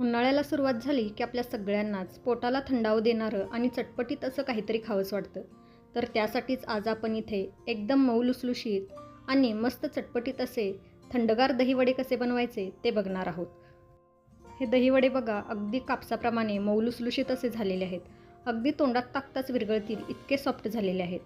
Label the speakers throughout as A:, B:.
A: उन्हाळ्याला सुरुवात झाली की आपल्या सगळ्यांनाच पोटाला थंडाव देणारं आणि चटपटीत असं काहीतरी खावंसं वाटतं. तर त्यासाठीच आज आपण इथे एकदम मऊ लुसलुशीत आणि मस्त चटपटीत असे थंडगार दहीवडे कसे बनवायचे ते बघणार आहोत. हे दहीवडे बघा अगदी कापसाप्रमाणे मऊ लुसलुशीत असे झालेले आहेत. अगदी तोंडात टाकताच विरघळतील इतके सॉफ्ट झालेले आहेत.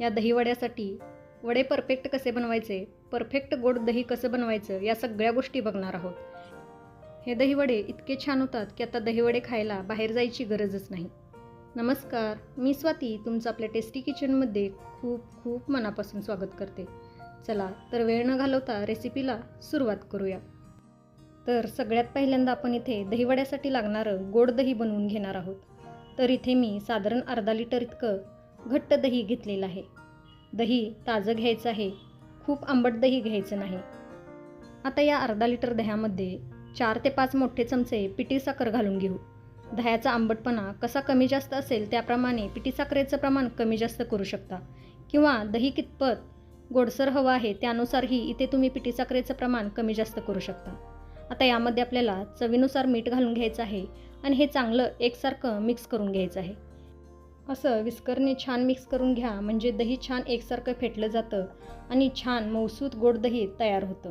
A: या दहीवड्यासाठी वडे परफेक्ट कसे बनवायचे परफेक्ट गोड दही कसं बनवायचं या सगळ्या गोष्टी बघणार आहोत. हे दहीवडे इतके छान होतात की आता दहीवडे खायला बाहेर जायची गरजच नाही. नमस्कार मी स्वाती तुमचं आपल्या टेस्टी किचनमध्ये खूप खूप मनापासून स्वागत करते. चला तर वेळ न घालवता रेसिपीला सुरुवात करूया. तर सगळ्यात पहिल्यांदा आपण इथे दहीवड्यासाठी लागणारं गोड दही बनवून घेणार आहोत. तर इथे मी साधारण अर्धा लिटर इतकं घट्ट दही घेतलेलं आहे. दही ताजं घ्यायचं आहे. खूप आंबट दही घ्यायचं नाही. आता या अर्धा लिटर दह्यामध्ये चार ते पाच मोठे चमचे पिठी साखर घालून घेऊ. दह्याचा आंबटपणा कसा कमी जास्त असेल त्याप्रमाणे पिठी साखरेचं प्रमाण कमी जास्त करू शकता. किंवा दही कितपत गोडसर हवं आहे त्यानुसारही इथे तुम्ही पिठी साखरेचं प्रमाण कमी जास्त करू शकता. आता यामध्ये आपल्याला चवीनुसार मीठ घालून घ्यायचं आहे आणि हे चांगलं एकसारखं मिक्स करून घ्यायचं आहे. असं विस्करने छान मिक्स करून घ्या म्हणजे दही छान एकसारखं फेटलं जातं आणि छान मौसूद गोड दही तयार होतं.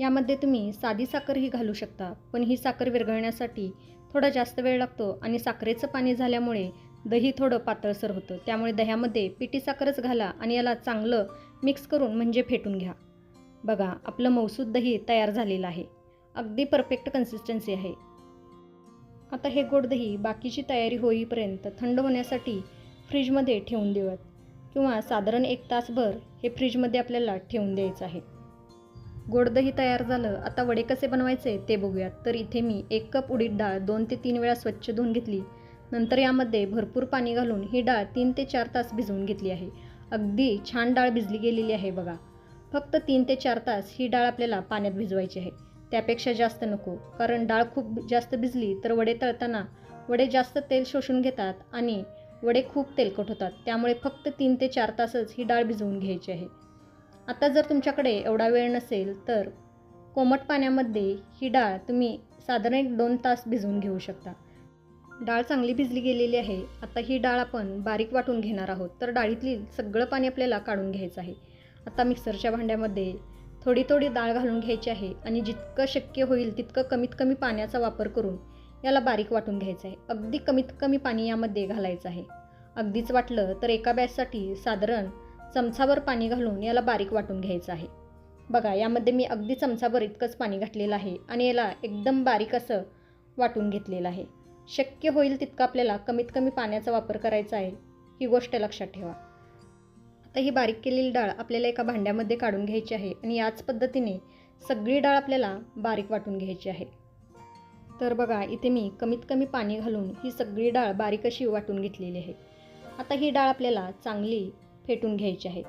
A: यामध्ये तुम्ही साधी साखरही घालू शकता पण ही साखर विरघळण्यासाठी थोडा जास्त वेळ लागतो आणि साखरेचं पाणी झाल्यामुळे दही थोडं पातळसर होतं. त्यामुळे दह्यामध्ये पिठी साखरच घाला आणि याला चांगलं मिक्स करून म्हणजे फेटून घ्या. बघा आपलं मौसूद दही तयार झालेलं आहे. अगदी परफेक्ट कन्सिस्टन्सी आहे. आता हे गोड दही बाकीची तयारी होईपर्यंत थंड होण्यासाठी फ्रीजमध्ये ठेवून देऊयात. किंवा साधारण एक तासभर हे फ्रीजमध्ये आपल्याला ठेवून द्यायचं आहे. गोड दही तयार झालं. आता वडे कसे बनवायचे ते बघूयात. तर इथे मी एक कप उडीद डाळ दोन ते तीन वेळा स्वच्छ धुवून घेतली. नंतर यामध्ये भरपूर पाणी घालून ही डाळ तीन ते चार तास भिजवून घेतली आहे. अगदी छान डाळ भिजली गेलेली आहे बघा. फक्त तीन ते चार तास ही डाळ आपल्याला पाण्यात भिजवायची आहे. त्यापेक्षा जास्त नको कारण डाळ खूप जास्त भिजली तर वडे तळताना वडे जास्त तेल शोषून घेतात आणि वडे खूप तेलकट होतात. त्यामुळे फक्त तीन ते चार तासच ही डाळ भिजवून घ्यायची आहे. आता जर तुमच्याकडे एवढा वेळ नसेल तर कोमट पाण्यामध्ये ही डाळ तुम्ही साधारण एक दोन तास भिजवून घेऊ शकता. डाळ चांगली भिजली गेलेली आहे. आता ही डाळ आपण बारीक वाटून घेणार आहोत. तर डाळीतली सगळं पाणी आपल्याला काढून घ्यायचं आहे. आता मिक्सरच्या भांड्यामध्ये थोडी थोडी डाळ घालून घ्यायची आहे आणि जितकं शक्य होईल तितकं कमीत कमी पाण्याचा वापर करून याला बारीक वाटून घ्यायचं आहे. अगदी कमीत कमी पाणी यामध्ये घालायचं आहे. अगदीच वाटलं तर एका बॅचसाठी साधारण चमचाभर पाणी घालून याला बारीक वाटून घ्यायचं आहे. बघा यामध्ये मी अगदी चमचाभर इतकंच पाणी घातलेलं आहे आणि याला एकदम बारीक असं वाटून घेतलेलं आहे. शक्य होईल तितकं आपल्याला कमीत कमी पाण्याचा वापर करायचा आहे ही गोष्ट लक्षात ठेवा. आता ही बारीक केलेली डाळ आपल्याला एका भांड्यामध्ये काढून घ्यायची आहे आणि याच पद्धतीने सगळी डाळ आपल्याला बारीक वाटून घ्यायची आहे. तर बघा इथे मी कमीत कमी पाणी घालून ही सगळी डाळ बारीक अशी वाटून घेतलेली आहे. आता ही डाळ आपल्याला चांगली फेटून घ्यायची आहे.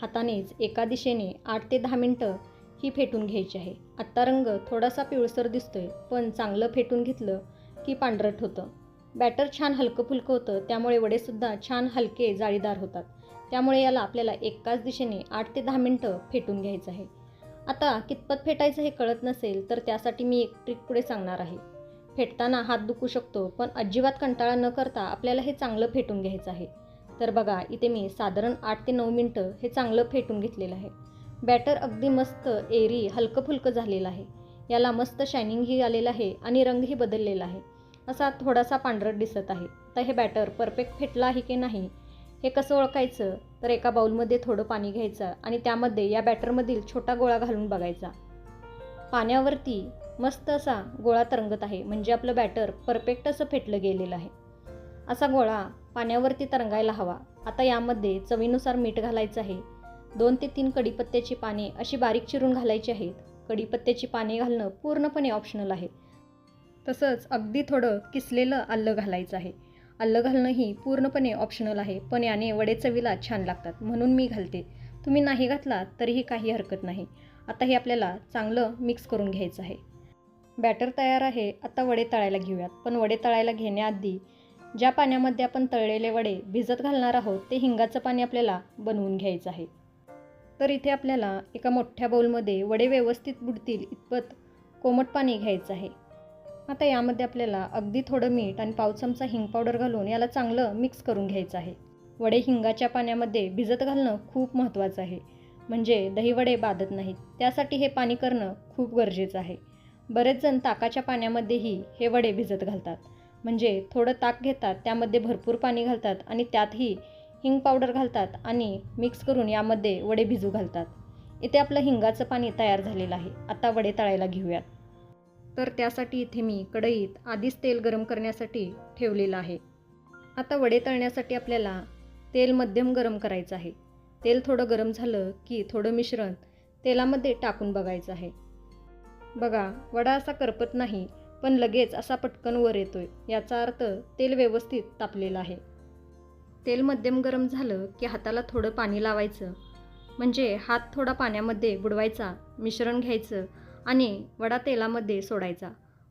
A: हातानेच एका दिशेने आठ ते दहा मिनटं ही फेटून घ्यायची आहे. आत्ता रंग थोडासा पिवळसर दिसतोय पण चांगलं फेटून घेतलं की पांढरट होतं. बॅटर छान हलकं फुलकं होतं त्यामुळे वडेसुद्धा छान हलके जाळीदार होतात. त्यामुळे याला आपल्याला एकाच दिशेने आठ ते दहा मिनटं फेटून घ्यायचं आहे. आता कितपत फेटायचं हे कळत नसेल तर त्यासाठी मी एक ट्रिक पुढे सांगणार आहे. फेटताना हात दुखू शकतो पण अजिबात कंटाळा न करता आपल्याला हे चांगलं फेटून घ्यायचं आहे. तर बघा इथे मी साधारण आठ ते नऊ मिनटं हे चांगलं फेटून घेतलेलं आहे. बॅटर अगदी मस्त एरी हलकं फुलकं झालेलं आहे. याला मस्त शायनिंगही आलेलं आहे आणि रंगही बदललेला आहे. असा थोडासा पांढरट दिसत आहे. तर हे बॅटर परफेक्ट फेटलं आहे की नाही हे कसं ओळखायचं? तर एका बाऊलमध्ये थोडं पाणी घ्यायचं आणि त्यामध्ये या बॅटरमधील छोटा गोळा घालून बघायचा. पाण्यावरती मस्त असा गोळा तरंगत आहे म्हणजे आपलं बॅटर परफेक्ट असं फेटलं गेलेलं आहे. असा गोळा पाण्यावरती तरंगायला हवा. आता यामध्ये चवीनुसार मीठ घालायचं आहे. दोन ते तीन कढीपत्त्याची पाने अशी बारीक चिरून घालायची आहेत. कढीपत्त्याची पाने घालणं पूर्णपणे ऑप्शनल आहे. तसंच अगदी थोडं किसलेलं आलं घालायचं आहे. आलं घालणंही पूर्णपणे ऑप्शनल आहे पण याने वडे चवीला छान लागतात म्हणून मी घालते. तुम्ही नाही घातलात तरीही काही हरकत नाही. आता हे आपल्याला चांगलं मिक्स करून घ्यायचं आहे. बॅटर तयार आहे आता वडे तळायला घेऊयात. पण वडे तळायला घेण्याआधी ज्या पाण्यामध्ये आपण तळलेले वडे भिजत घालणार आहोत ते हिंगाचं पाणी आपल्याला बनवून घ्यायचं आहे. तर इथे आपल्याला एका मोठ्या बाऊलमध्ये वडे व्यवस्थित बुडतील इतपत कोमट पाणी घ्यायचं आहे. आता यामध्ये आपल्याला अगदी थोडं मीठ आणि पाव चमचा हिंग पावडर घालून याला चांगलं मिक्स करून घ्यायचं आहे. वडे हिंगाच्या पाण्यामध्ये भिजत घालणं खूप महत्त्वाचं आहे. म्हणजे दहीवडे बाधत नाहीत. त्यासाठी हे पाणी करणं खूप गरजेचं आहे. बरेच जण ताकाच्या पाण्यामध्येही हे वडे भिजत घालतात. म्हणजे थोडं ताक घेतात त्यामध्ये भरपूर पाणी घालतात आणि त्यातही हिंग पावडर घालतात आणि मिक्स करून यामध्ये वडे भिजू घालतात. इथे आपलं हिंगाचं पाणी तयार झालेलं आहे. आता वडे तळायला घेऊयात. तर त्यासाठी इथे मी कढईत आधीच तेल गरम करण्यासाठी ठेवलेलं आहे. आता वडे तळण्यासाठी आपल्याला तेल मध्यम गरम करायचं आहे. तेल थोडं गरम झालं की थोडं मिश्रण तेलामध्ये टाकून बघायचं आहे. बघा वडा असा करपत नाही पण लगेच असा पटकन वर येतोय याचा अर्थ तेल व्यवस्थित तापलेलं आहे. तेल मध्यम गरम झालं की हाताला थोडं पाणी लावायचं. म्हणजे हात थोडा पाण्यामध्ये बुडवायचा मिश्रण घ्यायचं आणि वडा तेलामध्ये सोडायचा.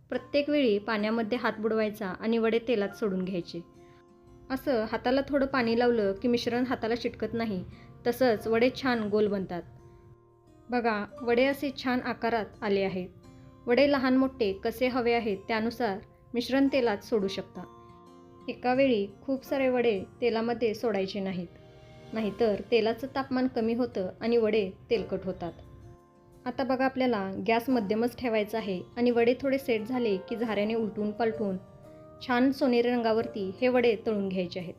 A: प्रत्येक वेळी पाण्यामध्ये हात बुडवायचा आणि वडे तेलात सोडून घ्यायचे. असं हाताला थोडं पाणी लावलं की मिश्रण हाताला चिटकत नाही तसंच वडे छान गोल बनतात. बघा वडे असे छान आकारात आले आहेत. वडे लहान मोठे कसे हवे आहेत त्यानुसार मिश्रण तेलात सोडू शकता. एका वेळी खूप सारे वडे तेलामध्ये सोडायचे नाहीत. नाहीतर तेलाचं तापमान कमी होतं आणि वडे तेलकट होतात. आता बघा आपल्याला गॅस मध्यमच ठेवायचा आहे आणि वडे थोडे सेट झाले की झाऱ्याने उलटून पलटून छान सोनेरी रंगावरती हे वडे तळून घ्यायचे आहेत.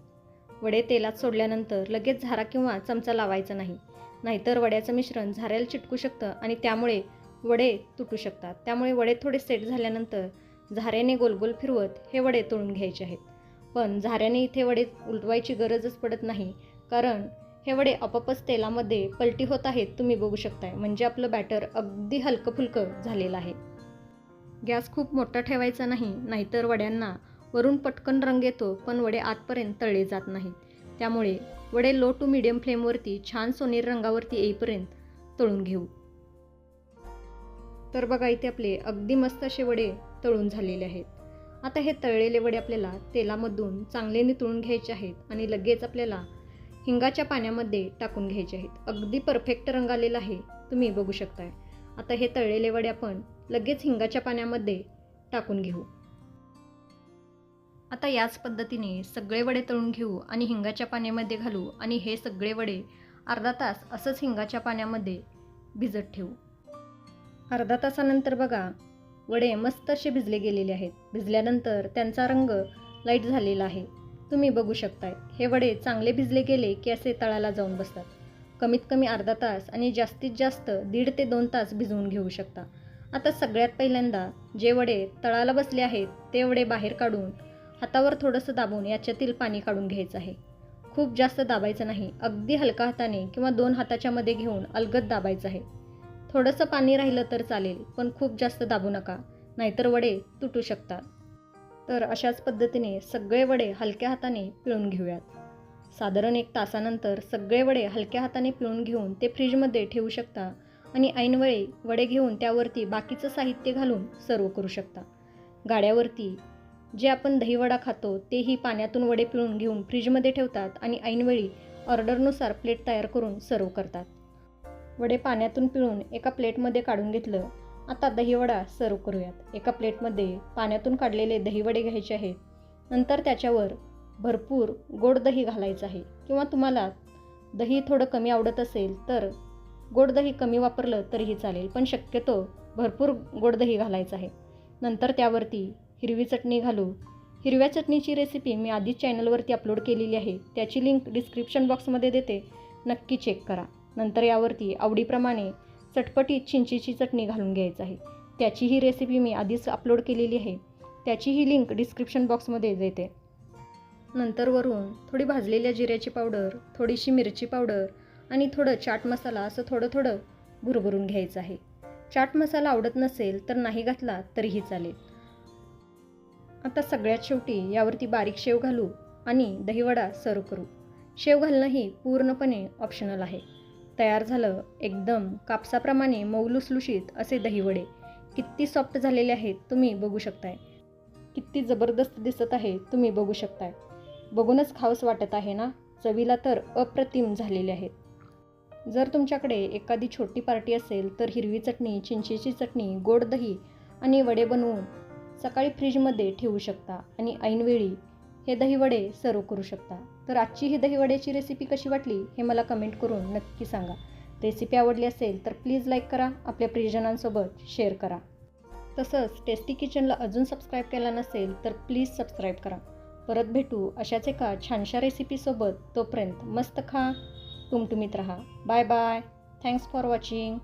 A: वडे तेलात सोडल्यानंतर लगेच झारा किंवा चमचा लावायचा नाही. नाहीतर वड्याचं मिश्रण झाऱ्याला चिटकू शकतं आणि त्यामुळे वडे तुटू शकतात. त्यामुळे वडे थोडे सेट झाल्यानंतर झाऱ्याने गोलगोल फिरवत हे वडे तळून घ्यायचे आहेत. पण झाऱ्याने इथे वडे उलटवायची गरजच पडत नाही कारण हे वडे आपोआपच तेलामध्ये पलटी होत आहेत तुम्ही बघू शकताय. म्हणजे आपलं बॅटर अगदी हलकं फुलकं झालेलं आहे. गॅस खूप मोठा ठेवायचा नाही नाहीतर वड्यांना वरून पटकन रंग येतो पण वडे आतपर्यंत तळले जात नाहीत. त्यामुळे वडे लो टू मिडियम फ्लेमवरती छान सोनेरी रंगावरती येईपर्यंत तळून घेऊ. तर बघा इथे आपले अगदी मस्त असे वडे तळून झालेले आहेत. आता हे तळलेले वडे आपल्याला तेलामधून चांगले नितळून घ्यायचे आहेत आणि लगेच आपल्याला हिंगाच्या पाण्यामध्ये टाकून घ्यायचे आहेत. अगदी परफेक्ट रंग आलेला आहे तुम्ही बघू शकताय. आता हे तळलेले वडे आपण लगेच हिंगाच्या पाण्यामध्ये टाकून घेऊ. आता याच पद्धतीने सगळे वडे तळून घेऊ आणि हिंगाच्या पाण्यामध्ये घालू आणि हे सगळे वडे अर्धा तास असंच हिंगाच्या पाण्यामध्ये भिजत ठेवू. अर्धा तासानंतर बघा. वडे मस्त असे भिजले गेलेले आहेत. भिजल्यानंतर त्यांचा रंग लाइट झालेला आहे. तुम्ही बघू शकताय. हे वडे चांगले भिजले गेले की असे तळाला जाऊन बसतात. कमीत कमी अर्धा तास आणि जास्तीत जास्त दीड ते दोन तास भिजवून घेऊ शकता. आता सगळ्यात पहिल्यांदा जे वडे तळाला बसले आहेत ते वडे बाहेर काढून हातावर थोडंसं दाबून याच्यातील पाणी काढून घ्यायचं आहे. खूप जास्त दाबायचं नाही. अगदी हलका हाताने किंवा दोन हाताच्या मध्ये घेऊन अलगद दाबायचं आहे. थोडंसं पाणी राहिलं तर चालेल पण खूप जास्त दाबू नका नाहीतर वडे तुटू शकतात. तर अशाच पद्धतीने सगळे वडे हलक्या हाताने पिळून घेऊयात. साधारण एक तासानंतर सगळे वडे हलक्या हाताने पिळून घेऊन ते फ्रीजमध्ये ठेवू शकता आणि ऐनवेळी वडे घेऊन त्यावरती बाकीचं साहित्य घालून सर्व करू शकता. गाड्यावरती जे आपण दहीवडा खातो तेही पाण्यातून वडे पिळून घेऊन फ्रीजमध्ये ठेवतात आणि ऐनवेळी ऑर्डरनुसार प्लेट तयार करून सर्व करतात. वडे पाण्यातून पिळून एका प्लेटमध्ये काढून घेतलं. आता दहीवडा सर्व करूयात. एका प्लेटमध्ये पाण्यातून काढलेले दहीवडे घ्यायचे आहेत. नंतर त्याच्यावर भरपूर गोड दही घालायचं आहे. किंवा तुम्हाला दही थोडं कमी आवडत असेल तर गोड दही कमी वापरलं तरीही चालेल. पण शक्यतो भरपूर गोड दही घालायचं आहे. नंतर त्यावरती हिरवी चटणी घालू. हिरव्या चटणीची रेसिपी मी आधीच चॅनलवरती अपलोड केलेली आहे. त्याची लिंक डिस्क्रिप्शन बॉक्समध्ये देते. नक्की चेक करा. नंतर यावरती आवडीप्रमाणे चटपटीत चिंचेची चटणी घालून घ्यायचं आहे. त्याचीही रेसिपी मी आधीच अपलोड केलेली आहे. त्याचीही लिंक डिस्क्रिप्शन बॉक्समध्ये देते. नंतर वरून थोडी भाजलेल्या जिऱ्याची पावडर थोडीशी मिरची पावडर आणि थोडं चाट मसाला असं थोडं थोडं भुरभरून घ्यायचं आहे. चाट मसाला आवडत नसेल तर नाही घातला तरीही चालेल. आता सगळ्यात शेवटी यावरती बारीक शेव घालू आणि दहीवडा सर्व करू. शेव घालणं ही पूर्णपणे ऑप्शनल आहे. तयार झालं. एकदम कापसाप्रमाणे मऊ लुसलुशीत असे दहीवडे. किती सॉफ्ट झालेले आहेत तुम्ही बघू शकताय. किती जबरदस्त दिसत आहे तुम्ही बघू शकताय. बघूनच खाऊस वाटत आहे ना? चवीला तर अप्रतिम झालेले आहेत. जर तुमच्याकडे एखादी छोटी पार्टी असेल तर हिरवी चटणी चिंचेची चटणी गोड दही आणि वडे बनवून सकाळी फ्रीजमध्ये ठेवू शकता आणि ऐनवेळी हे दहीवडे सर्व करू शकता. तर आजची ही दहीवड्याची रेसिपी कशी वाटली हे मला कमेंट करून नक्की सांगा. रेसिपी आवडली असेल तर प्लीज लाईक करा आपल्या प्रियजनांसोबत शेअर करा. तसंच टेस्टी किचनला अजून सबस्क्राईब केला नसेल तर प्लीज सबस्क्राईब करा. परत भेटू अशाच एका छानशा रेसिपीसोबत तोपर्यंत मस्त खा टुमटुमीत राहा. Bye bye thanks for watching